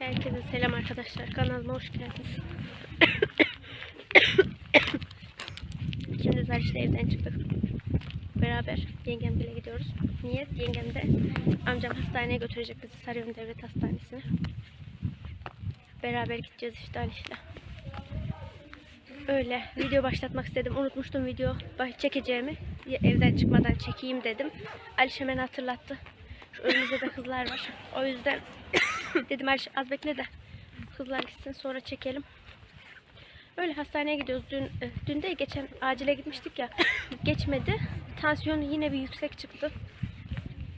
Herkese selam arkadaşlar. Kanalıma hoş geldiniz. Şimdi Zariş'le evden çıktık. Beraber yengem bile gidiyoruz. Niye? Yengem de amcam hastaneye götürecek bizi Sarıyorum Devlet Hastanesi'ne. Beraber gideceğiz işte Aliş'le. Öyle video başlatmak istedim. Unutmuştum video çekeceğimi. Evden çıkmadan çekeyim dedim. Aliş hemen hatırlattı. Şu önümüzde de kızlar var. O yüzden dedim Aliş az bekle de kızlar gitsin sonra çekelim. Öyle hastaneye gidiyoruz. Dün e, dün de geçen acile gitmiştik ya. Geçmedi. Tansiyonu yine bir yüksek çıktı.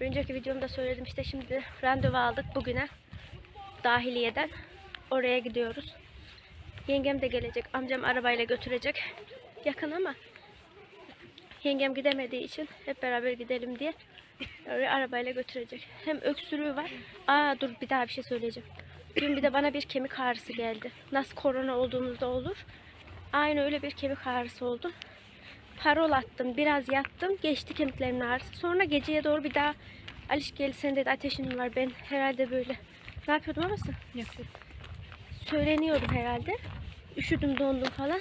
Önceki videomda söyledim işte şimdi randevu aldık bugüne. Dahiliyeden. Oraya gidiyoruz. Yengem de gelecek. Amcam arabayla götürecek. Yakın ama yengem gidemediği için hep beraber gidelim diye öyle arabayla götürecek. Hem öksürüğü var. Aa dur bir daha bir şey söyleyeceğim. Dün bir de bana bir kemik ağrısı geldi. Nasıl korona olduğumuzda olur. Aynı öyle bir kemik ağrısı oldu. Parol attım. Biraz yattım. Geçti kemiklerimin ağrısı. Sonra geceye doğru bir daha Aliş geldi senin dedi ateşin var. Ben herhalde böyle ne yapıyordum ama söyleniyordum herhalde. Üşüdüm dondum falan.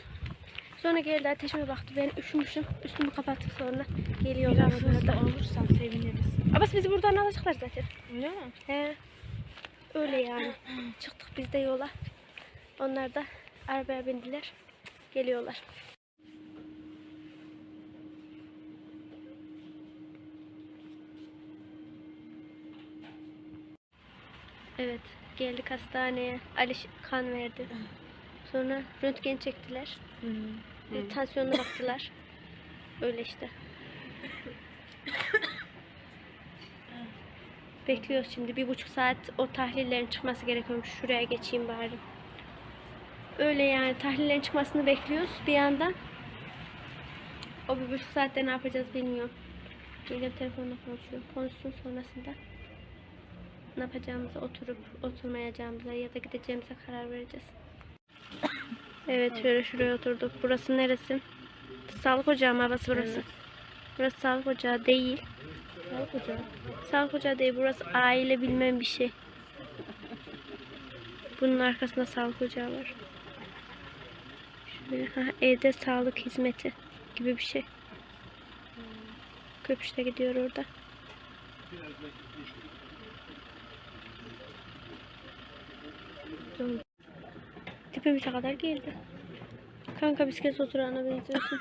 Sonra geldi ateşime baktı. Ben üşümüşüm. Üstümü kapattım sonra. Geliyorlar Biraz hızlı olursam seviniriz. Abbas bizi buradan alacaklar zaten. Öyle mi? He. Öyle yani. Çıktık biz de yola. Onlar da arabaya bindiler. Geliyorlar. Evet. Geldik hastaneye. Ali kan verdi. Sonra röntgen çektiler. Ve tansiyonuna baktılar. Öyle işte. Bekliyoruz şimdi. Bir buçuk saat o tahlillerin çıkması gerekiyormuş. Şuraya geçeyim bari. Öyle yani tahlillerin çıkmasını bekliyoruz bir yandan. O bir buçuk saatte ne yapacağız bilmiyorum. Yengem telefonla konuşuyor. Konuşsun sonrasında ne yapacağımızı oturup oturmayacağımıza ya da gideceğimize karar vereceğiz. Evet şöyle şuraya oturduk. Burası neresi? Sağlık ocağı mı babası burası? Burası sağlık ocağı değil. Sağlık ocağı. Sağlık ocağı değil. Burası aile bilmem bir şey. Bunun arkasında sağlık ocağı var. Şöyle, ha, evde sağlık hizmeti gibi bir şey. Köpüş de gidiyor orada. Tepemize kadar geldi. Kanka bisiklet oturağına benziyorsun.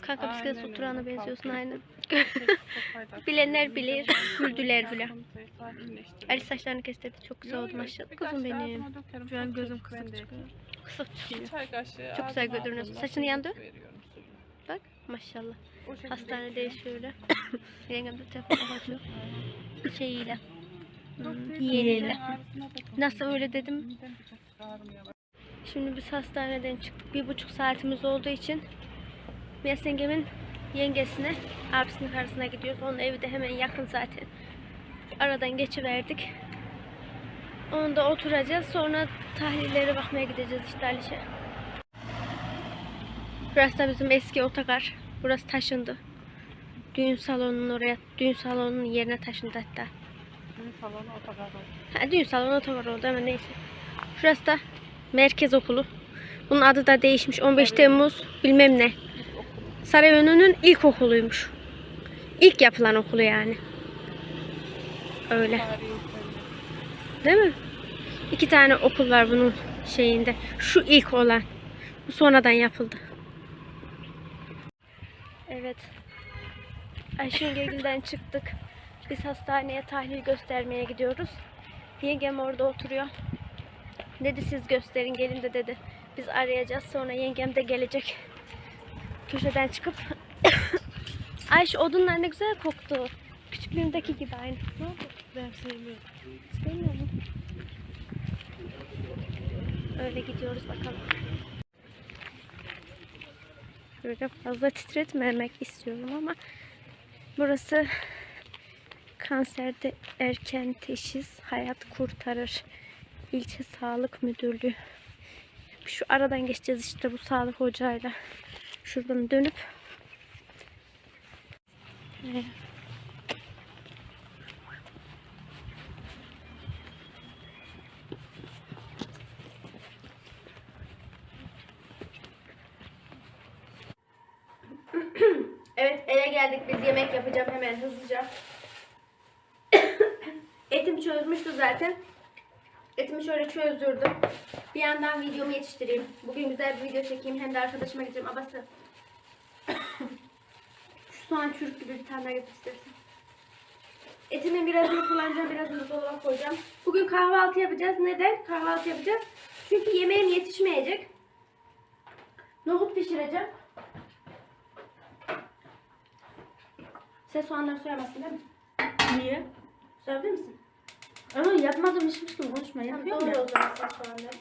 Kanka bisiklet Aynen öyle, benziyorsun aynen. Bilenler bilir, güldüler bile. Ali saçlarını kestirdi. Çok güzel oldu maşallah. da benim. Şu an gözüm kısık çıkıyor. Kısa çıkıyor. Çok güzel görünüyorsun. Saçını yandı? Bak maşallah. Hastanede şöyle. Yengem de telefon bakıyor. Şeyiyle. Hmm, yeğeniyle. Nasıl öyle dedim. Şimdi biz hastaneden çıktık. Bir buçuk saatimiz olduğu için Miyas yengemin yengesine, abisinin karısına gidiyoruz. Onun evi de hemen yakın zaten. Aradan geçiverdik. Onda oturacağız. Sonra tahlillere bakmaya gideceğiz işte Alişe. Burası da bizim eski otogar. Burası taşındı. Düğün salonunun oraya, düğün salonunun yerine taşındı hatta. Düğün salonu otogar oldu. Ha, düğün salonu otogar oldu ama neyse. Şurası da merkez okulu. Bunun adı da değişmiş. 15 Temmuz bilmem ne. Sarayönü'nün ilk okuluymuş. İlk yapılan okulu yani. Öyle. Değil mi? İki tane okul var bunun şeyinde. Şu ilk olan. Bu sonradan yapıldı. Evet. Ayşengil'den çıktık. Biz hastaneye tahlil göstermeye gidiyoruz. Yengem orada oturuyor. Dedi siz gösterin gelin de dedi. Biz arayacağız sonra yengem de gelecek. Köşeden çıkıp Ayşe odunlar ne güzel koktu. Küçüklüğümdeki gibi aynı. Ne oldu? Ben sevmiyorum. İstemiyor mu? Öyle gidiyoruz bakalım. Böyle fazla titretmemek istiyorum ama burası kanserde erken teşhis hayat kurtarır. İlçe Sağlık Müdürlüğü. Şu aradan geçeceğiz işte bu sağlık ocağıyla. Şuradan dönüp. Evet. Evet eve geldik biz yemek yapacağım hemen hızlıca. Etim çözmüştü zaten. Etimi şöyle çözdürdüm. Bir yandan videomu yetiştireyim. Bugün güzel bir video çekeyim. Hem de arkadaşıma gideceğim. Abası. Şu soğan çürük gibi bir tane daha getir istersen. Etimin birazını kullanacağım. Birazını dolaba koyacağım. Bugün kahvaltı yapacağız. Neden kahvaltı yapacağız? Çünkü yemeğim yetişmeyecek. Nohut pişireceğim. Sen soğanları soyamazsın değil mi? Niye? Soyabilir misin? Ama yapmadım hiçbir şey konuşma. Tamam, Yapıyorum doğru ya. o zaman sen soğanları.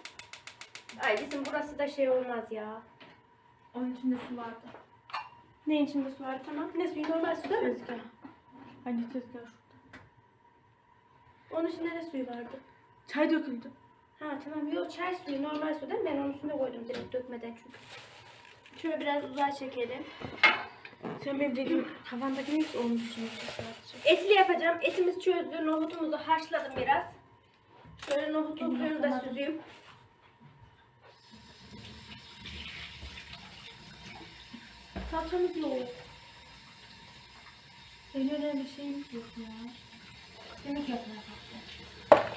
Ay bizim burası da şey olmaz ya. Onun içinde su vardı. Neyin içinde su var tamam. Ne suyu normal su değil mi? Tezgah. Hani tezgah şurada. Onun içinde ne suyu vardı? Çay döküldü. Ha tamam yok çay suyu normal su değil mi? Ben onun üstüne koydum direkt dökmeden çünkü. Şöyle biraz uzağa çekelim. Sen benim dediğim kafandaki neyse onu sadece. Etli yapacağım. Etimiz çözdü. Nohutumuzu haşladım biraz. Şöyle nohutun suyunu da süzeyim. Salçamız yok. En önemli şeyimiz yok ya. Yemek yapmaya kalktım.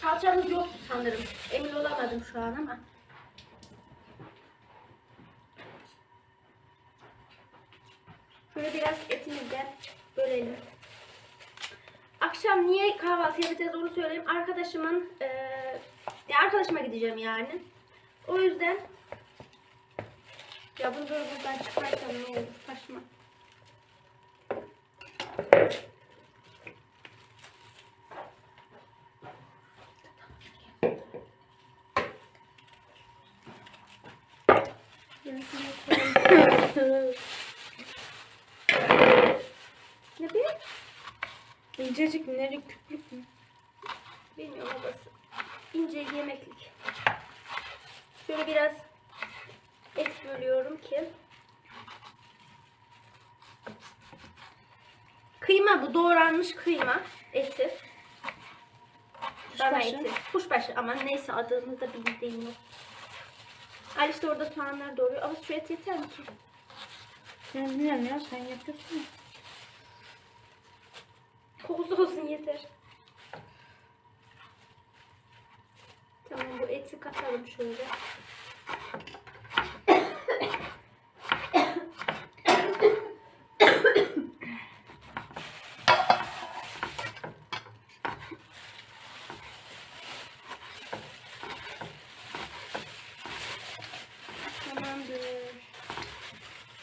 Salçamız yok sanırım. Emin olamadım şu an ama. Şöyle biraz etimizden bölelim. Akşam niye kahvaltı yapacağız onu söyleyeyim. Arkadaşımın ya arkadaşıma gideceğim yani. O yüzden ya bunu böyle buradan çıkarsam ne olur saçma. ne bir? İncecik mi? Nereye küplük mü? Bilmiyorum babası. İnce yemeklik. Şöyle biraz et bölüyorum ki. Kıyma bu doğranmış kıyma eti. Dana Kuşbaşı. eti. Kuşbaşı ama neyse adını da bildiğim yok. Al işte orada soğanlar doğruyor. Ama şu et yeter mi ki? Ben bilmiyorum ya sen yapıyorsun ya. Kokusu olsun yeter. Tamam bu eti katalım şöyle.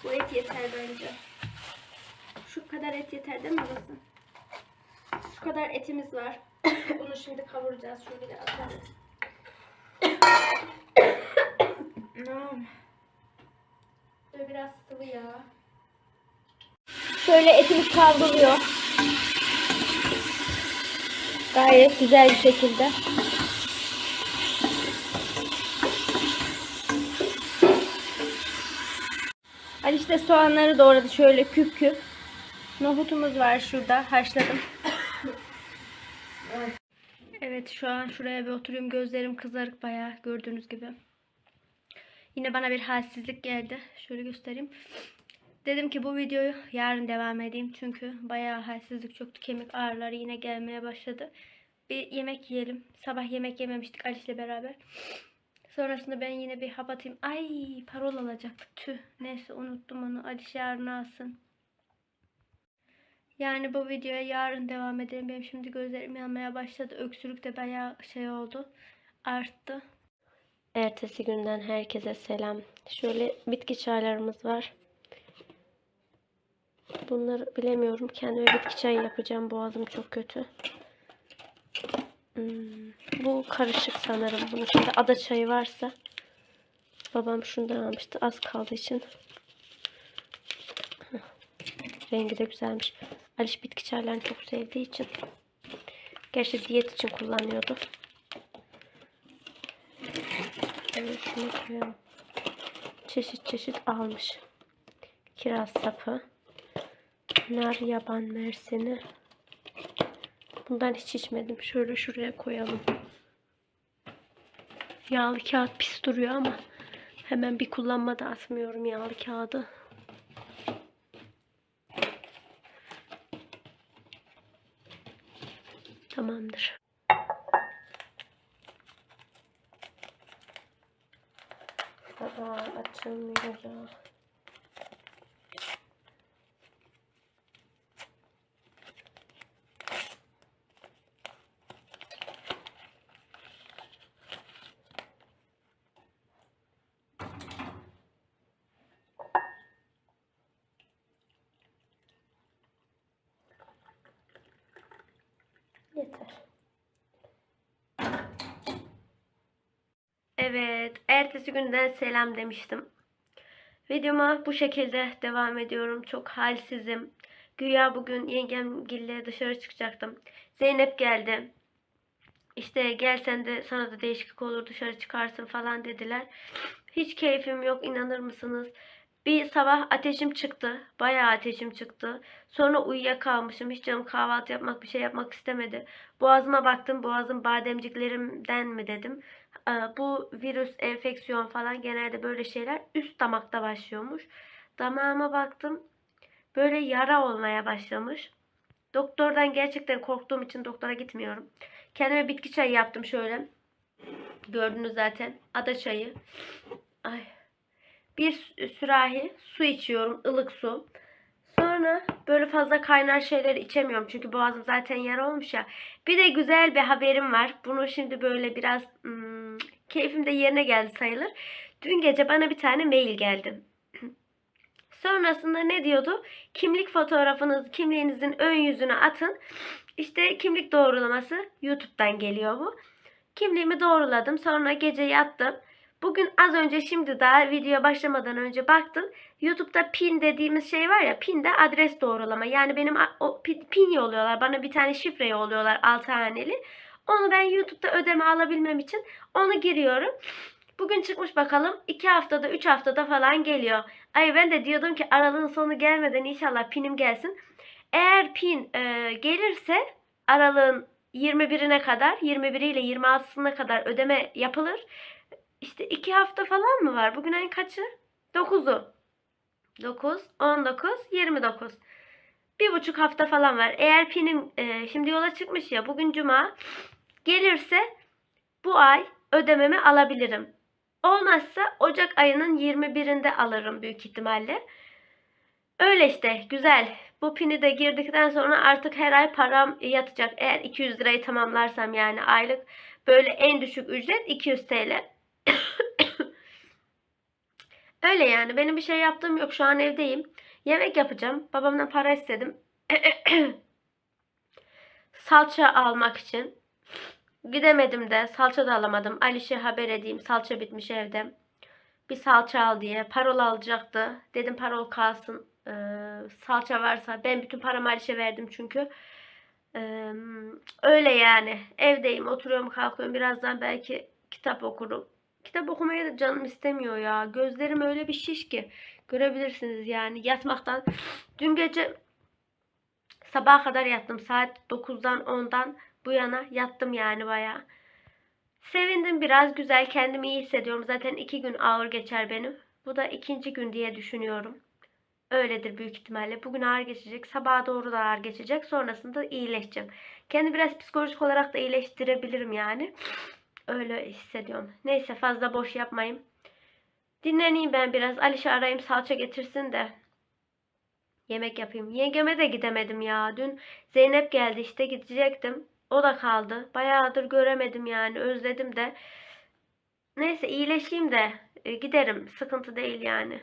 Bu et yeter bence. Şu kadar et yeter değil mi babası? Şu kadar etimiz var. Bunu şimdi kavuracağız. Şöyle bir atalım. Böyle biraz sıvı yağ. Şöyle etimiz kavruluyor. Gayet güzel bir şekilde. Ali işte soğanları doğradı şöyle küp küp. Nohutumuz var şurada haşladım. Evet şu an şuraya bir oturuyorum. Gözlerim kızarık bayağı gördüğünüz gibi. Yine bana bir halsizlik geldi. Şöyle göstereyim. Dedim ki bu videoyu yarın devam edeyim. Çünkü bayağı halsizlik çöktü. Kemik ağrıları yine gelmeye başladı. Bir yemek yiyelim. Sabah yemek yememiştik Alice'le beraber. Sonrasında ben yine bir hap atayım. Ay parol alacaktık. Tüh. Neyse unuttum onu. Alice yarın alsın. Yani bu videoya yarın devam edelim. Benim şimdi gözlerim yanmaya başladı. Öksürük de bayağı şey oldu. Arttı. Ertesi günden herkese selam. Şöyle bitki çaylarımız var. Bunları bilemiyorum. Kendime bitki çayı yapacağım. Boğazım çok kötü. Hmm, bu karışık sanırım. Bunun içinde ada çayı varsa. Babam şundan almıştı. Az kaldığı için. Rengi de güzelmiş. Aliş bitki çaylarını çok sevdiği için. Gerçi diyet için kullanıyordu. Çeşit çeşit almış. Kiraz sapı. Nar yaban mersini. Bundan hiç içmedim. Şöyle şuraya koyalım. Yağlı kağıt pis duruyor ama hemen bir kullanmada atmıyorum yağlı kağıdı. Tamamdır. Aa, açılmıyor ya. Yeter. Evet, ertesi günden selam demiştim. Videoma bu şekilde devam ediyorum. Çok halsizim. Güya bugün yengemgille dışarı çıkacaktım. Zeynep geldi. İşte gelsen de sana da değişiklik olur dışarı çıkarsın falan dediler. Hiç keyfim yok inanır mısınız? Bir sabah ateşim çıktı. Bayağı ateşim çıktı. Sonra uyuyakalmışım. Hiç canım kahvaltı yapmak bir şey yapmak istemedi. Boğazıma baktım. Boğazım bademciklerimden mi dedim. Ee, Bu virüs, enfeksiyon falan genelde böyle şeyler üst damakta başlıyormuş. Damağıma baktım. Böyle yara olmaya başlamış. Doktordan gerçekten korktuğum için doktora gitmiyorum. Kendime bitki çayı yaptım şöyle. Gördünüz zaten. Ada çayı. Ay. Bir sü- sürahi su içiyorum. ılık su. Sonra böyle fazla kaynar şeyleri içemiyorum. Çünkü boğazım zaten yara olmuş ya. Bir de güzel bir haberim var. Bunu şimdi böyle biraz hmm, keyfim de yerine geldi sayılır. Dün gece bana bir tane mail geldi. Sonrasında ne diyordu? Kimlik fotoğrafınız, kimliğinizin ön yüzüne atın. İşte kimlik doğrulaması YouTube'dan geliyor bu. Kimliğimi doğruladım. Sonra gece yattım. Bugün az önce şimdi daha videoya başlamadan önce baktım. YouTube'da pin dediğimiz şey var ya pin de adres doğrulama. Yani benim o pin, pin yolluyorlar. Bana bir tane şifre yolluyorlar 6 haneli. Onu ben YouTube'da ödeme alabilmem için onu giriyorum. Bugün çıkmış bakalım 2 haftada 3 haftada falan geliyor. Ay ben de diyordum ki aralığın sonu gelmeden inşallah pinim gelsin. Eğer pin e, gelirse aralığın 21'ine kadar 21 ile 26'sına kadar ödeme yapılır. İşte 2 hafta falan mı var? Bugün ayın kaçı? 9'u. 9, 19, 29. Bir buçuk hafta falan var. Eğer pinim e, şimdi yola çıkmış ya bugün cuma gelirse bu ay ödememi alabilirim. Olmazsa Ocak ayının 21'inde alırım büyük ihtimalle. Öyle işte güzel. Bu pini de girdikten sonra artık her ay param yatacak. Eğer 200 lirayı tamamlarsam yani aylık böyle en düşük ücret 200 TL. Öyle yani benim bir şey yaptığım yok. Şu an evdeyim. Yemek yapacağım. Babamdan para istedim. Salça almak için. Gidemedim de salça da alamadım. Alişe haber edeyim. Salça bitmiş evde. Bir salça al diye. Parol alacaktı. Dedim parol kalsın. Ee, salça varsa. Ben bütün paramı Alişe verdim çünkü. Ee, öyle yani. Evdeyim. Oturuyorum kalkıyorum. Birazdan belki kitap okurum. Kitap okumaya da canım istemiyor ya. Gözlerim öyle bir şiş ki. Görebilirsiniz yani. Yatmaktan. Dün gece sabaha kadar yattım. Saat 9'dan 10'dan bu yana yattım yani bayağı. Sevindim biraz güzel kendimi iyi hissediyorum. Zaten iki gün ağır geçer benim. Bu da ikinci gün diye düşünüyorum. Öyledir büyük ihtimalle. Bugün ağır geçecek. Sabaha doğru da ağır geçecek. Sonrasında iyileşeceğim. Kendi biraz psikolojik olarak da iyileştirebilirim yani. Öyle hissediyorum. Neyse fazla boş yapmayayım. Dinleneyim ben biraz. Aliş'i arayayım salça getirsin de. Yemek yapayım. Yengeme de gidemedim ya. Dün Zeynep geldi işte gidecektim. O da kaldı. Bayağıdır göremedim yani. Özledim de. Neyse iyileşeyim de e, giderim. Sıkıntı değil yani.